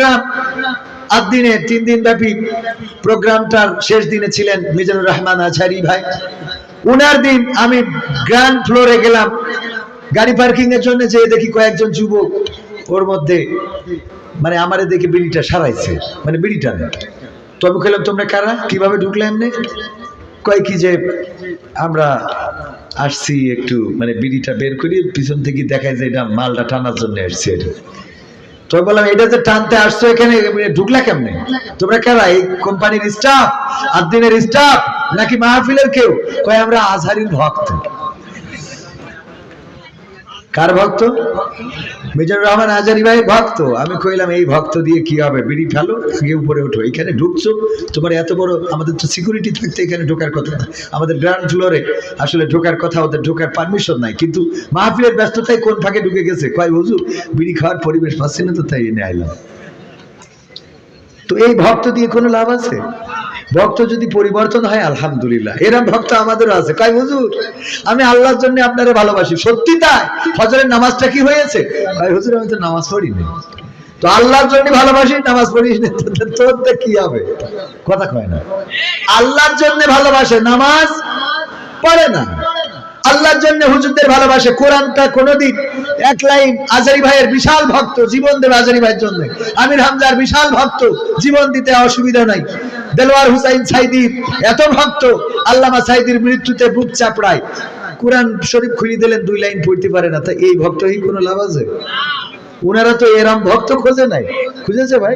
Programme. আট দিনে তিন দিন ব্যাপী প্রোগ্রামটার শেষ দিনে ছিলেন মিজানুর রহমান আছারি ভাই। উনার দিন আমি গ্র্যান্ড ফ্লোরে গেলাম। গাড়ি পার্কিং এর জন্য যে দেখি কয়েকজন যুবক ওর মধ্যে মানে আমারে দেখে বিড়িটা সারাইছে মানে বিড়িটা নেই। তো আমি খেলাম তোমরা কারা? কীভাবে ঢুকলে এমনি? কয় কি যে, আমরা আসছি একটু মানে বিড়িটা বের করি, পিছন থেকে দেখায় যে এটা মালটা টানার জন্য আসছে এটা। তো বললাম, এটা যে টানতে আসছো এখানে ঢুকলা কেমনে? তোমরা কারা এই কোম্পানির স্টাফ আদিনের দিনের স্টাফ নাকি মাহফিলের কেউ? কয়, আমরা আজহারির ভক্ত কার ভক্ত? মেজর রহমান আজারি ভাই, ভক্ত। আমি কইলাম, এই ভক্ত দিয়ে কি হবে? বিড়ি ফেলো আগে উপরে ওঠো। এখানে ঢুকছো, তোমার এত বড়, আমাদের তো সিকিউরিটি থাকতে এখানে ঢোকার কথা না। আমাদের গ্রাউন্ড ফ্লোরে আসলে ঢোকার কথা, ওদের ঢোকার পারমিশন নাই। কিন্তু মাহফিলের ব্যস্ততায় কোন ফাঁকে ঢুকে গেছে? কয়, হুজুর, বিড়ি খাওয়ার পরিবেশ পাচ্ছি না তো তাই এনে আইলাম। তো এই ভক্ত দিয়ে কোনো লাভ আছে? ভক্ত যদি পরিবর্তন হয়, আলহামদুলিল্লাহ। এরম ভক্ত আমাদেরও আছে। কয়, হুজুর, আমি আল্লাহর জন্য আপনারা ভালোবাসি। সত্যি তাই? হজরের নামাজটা কি হয়েছে? কয়, হুজুর, আমি তো নামাজ পড়িনি। তো আল্লাহর জন্য ভালোবাসি, নামাজ পড়িস না তো- তো- তোর তো কি হবে? কথা কয় না। আল্লাহর জন্য ভালোবাসে, নামাজ পড়ে না। আল্লাহর জন্য হুজুরদের ভালোবাসে। কোরআনটা কোনোদিন এক লাইন আজারি ভাইয়ের বিশাল ভক্ত জীবন দেবে আজারি ভাইয়ের জন্য। আমির হামজার বিশাল ভক্ত জীবন দিতে অসুবিধা নাই। দেলোয়ার হুসাইন সাইদির এত ভক্ত, আল্লামা সাইদির মৃত্যুতে বুক চাপড়ায়। কোরআন শরীফ খুলি দিলেন, দুই লাইন পড়তে পারে না। তা এই ভক্তই কোনো লাভ আছে? উনারা তো এরম ভক্ত খোঁজে নাই। খুঁজেছে ভাই?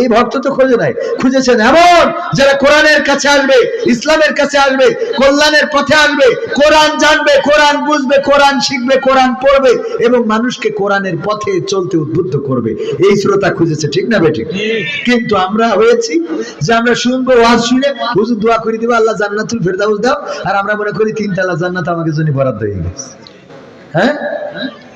এই ভক্ত তো খোঁজে নাই। খুঁজেছেন এমন যারা কোরআনের কাছে আসবে ইসলামের কাছে আসবে কল্যাণের পথে আসবে কোরআন জানবে কোরআন বুঝবে কোরআন শিখবে কোরআন পড়বে এবং মানুষকে কোরআনের পথে চলতে উদ্বুদ্ধ করবে। এই শ্রোতা খুঁজেছে ঠিক না বেঠিক? কিন্তু আমরা হয়েছি যে আমরা শুনব ওয়াজ শুনে হুজুর দোয়া করে দিবো আল্লাহ জান্নাতুল ফেরদাউস দাও। আর আমরা মনে করি তিনতলা জান্নাত আমাকে জন্য বরাদ্দ হয়ে গেছে। হ্যাঁ?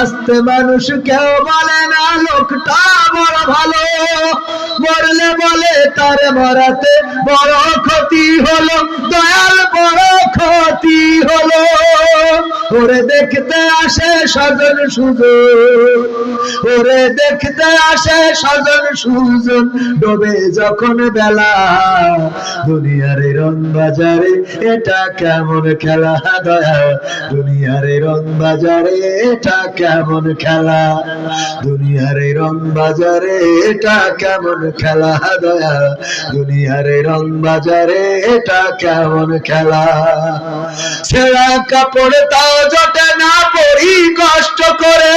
বাঁচতে মানুষ কেউ বলে না, লোকটা বড় ভালো। বললে বলে তার মরাতে বড় ক্ষতি হলো, দয়াল বড় ক্ষতি হলো। ওরে দেখতে আসে সজন সুজন ওরে দেখতে আসে সজন সুজন, ডোবে যখন বেলা। দুনিয়ার রং বাজারে এটা কেমন খেলা? দয়া, দুনিয়ার রং বাজারে এটা কেমন খেলা? দুনিয়ার রং বাজারে এটা কেমন খেলা? দয়া, দুনিয়ার রং বাজারে এটা কেমন খেলা? ছেঁড়া কাপড় তাও জটে না পড়ি কষ্ট করে।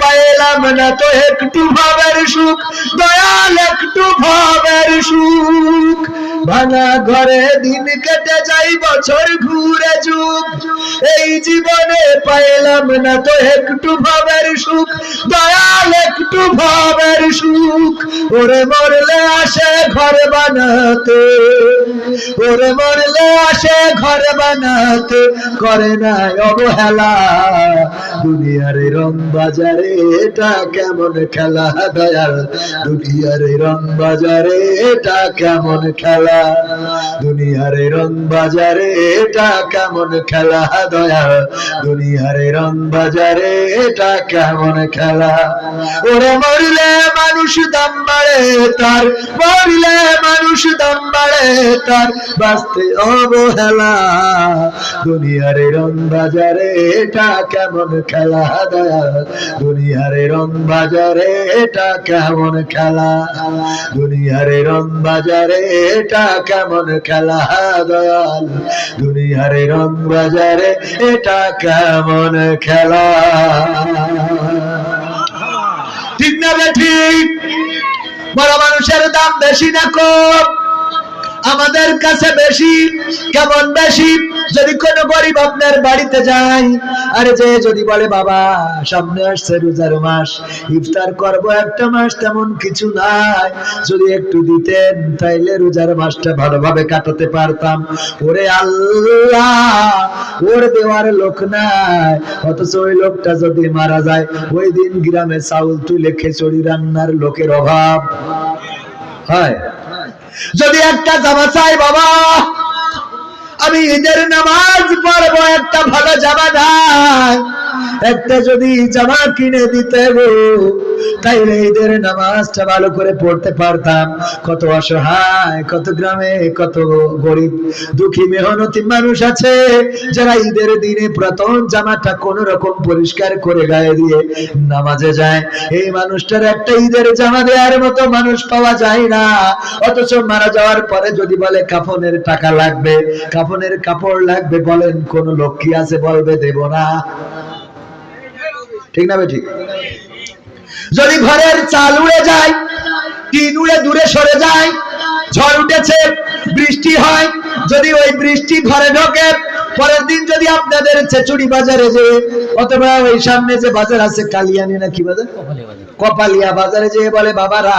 পাইলাম না তো একটু ভাবের সুখ দয়াল একটু ভাবের সুখ। ভাঙা ঘরে দিন কেটে যাই, বছর ঘুরে যুগ। এই জীবনে পাইলাম না তো একটু ভাবের সুখ, দয়াল একটু ভাবের সুখ। ওরে মরলে আসে ঘর বানাতে, ওরে মরলে আসে ঘর বানাতে, করে না অবহেলা। দুনিয়ার রং বাজারে এটা কেমন খেলা, দয়াল? দুনিয়ার রং বাজারে এটা কেমন খেলা? দুনিয়ার রং বাজারে এটা কেমন খেলা, দয়াল? দুনিয়ার রং বাজারে এটা কেমন খেলা? ওরে মরলে মানুষ দাম বাড়ে তার, মরলে মানুষ দাম বাড়ে তার, বাঁচতে অবহেলা। দুনিয়ার রং বাজারে এটা কেমন খেলা, দয়াল? দুনিয়ার রং বাজারে এটা কেমন খেলা? দুনিয়ার রং বাজারে এটা কেমন খেলা দয়াল? দুনিয়ার রং বাজারে এটা কেমন খেলা? ঠিক না ঠিক? বড় মানুষের দাম বেশি না কম। আমাদের কাছে বেশি, কেমন বেশি? যদি কোনো গরিব আপনার বাড়িতে যায়, আরে যে যদি বলে, বাবা, সামনে আসছে রোজার মাস, ইফতার করব একটা মাস, তেমন কিছু নাই। যদি একটু দিতেন, তাইলে রোজার মাসটা ভালোভাবে কাটাতে পারতাম। ওরে আল্লাহ, ওর দেওয়ার লোক নাই। অথচ ওই লোকটা যদি মারা যায়, ওই দিন গ্রামে চাউল তুলে খেচড়ি রান্নার লোকের অভাব। হয়। যদি একটা জামা চাই, বাবা আমি ঈদের নামাজ পড়ব একটা ভালো জামা নাই একটা যদি জামা কিনে দিতে গো তাইলে ঈদের নামাজটা ভালো করে পড়তে পারতাম। কত অসহায়, কত গ্রামে, কত গরিব, দুঃখী, মেহনতি মানুষ আছে যারা ঈদের দিনে প্রথম জামাটা কোন রকম পরিষ্কার করে গায়ে দিয়ে নামাজে যায়। এই মানুষটার একটা ঈদের জামা দেওয়ার মতো মানুষ পাওয়া যায় না। অথচ মারা যাওয়ার পরে যদি বলে, কাফনের টাকা লাগবে, কাফনের কাপড় লাগবে, বলেন, কোন লোক কি আছে বলবে, দেব না। ঠিক না ঠিক? যদি ঘরের চাল উড়ে যায়, টিন উড়ে দূরে সরে যায়, ঝড় উঠেছে, বৃষ্টি হয়, যদি ওই বৃষ্টি ঘরে ঢোকে পরের দিন যদি আপনাদের চেচুড়ি বাজারে যে অথবা ওই সামনে যে বাজার আছে কালিয়ানি না কি বাজার। কপালিয়া বাজারে যে বলে বাবারা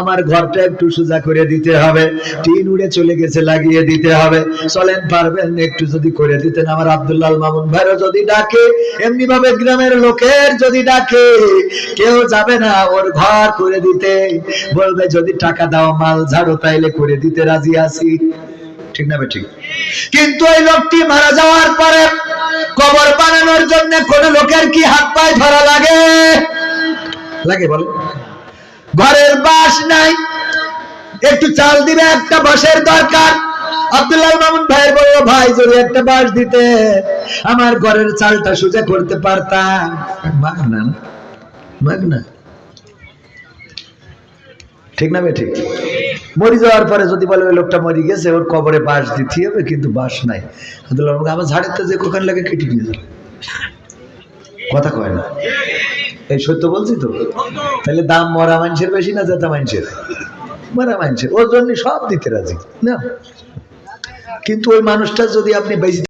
আমার ঘরটা একটু সোজা করে দিতে হবে। টিন উড়ে চলে গেছে লাগিয়ে দিতে হবে। চলেন পারবেন একটু যদি করে দিতেন। আমার আব্দুল্লাহ মামুন ভাইরও যদি ডাকে এমনি ভাবে গ্রামের লোকের যদি ডাকে কেউ যাবে না ওর ঘর করে দিতে। বলবে যদি টাকা দাও মাল ঝাড়ো তাইলে করে দিতে রাজি আছি। ঠিক না ঠিক কিন্তু ওই লোকটি মারা যাওয়ার পরে কবর বানানোর জন্য কোন লোকের কি হাত পায়ে ধরা লাগে? লাগে বলে। ঘরের বাস নাই। একটু চাল দিবে, একটা বাঁশের দরকার। আব্দুল্লাহ মামুন ভাইয়ের বলল, ভাই, যদি একটা বাঁশ দিতে আমার ঘরের চালটা সোজা করতে পারতাম। মাগ না। না? না ঠিক না বে ঠিক মরি যাওয়ার পরে যদি বলে ওই লোকটা মরি গেছে, ওর কবরে বাঁশ দিতে হবে, কিন্তু বাঁশ নাই। আমার ঝাড়ের তো যে কোখান লাগে কেটে নিয়ে যাবে কথা কয় না। এই সত্য বলছি তো? তাহলে দাম মরা মানুষের বেশি না জাতা মানুষের? মরা মানুষের। ওর জন্য সব দিতে রাজি। না কিন্তু ওই মানুষটা যদি আপনি বেশি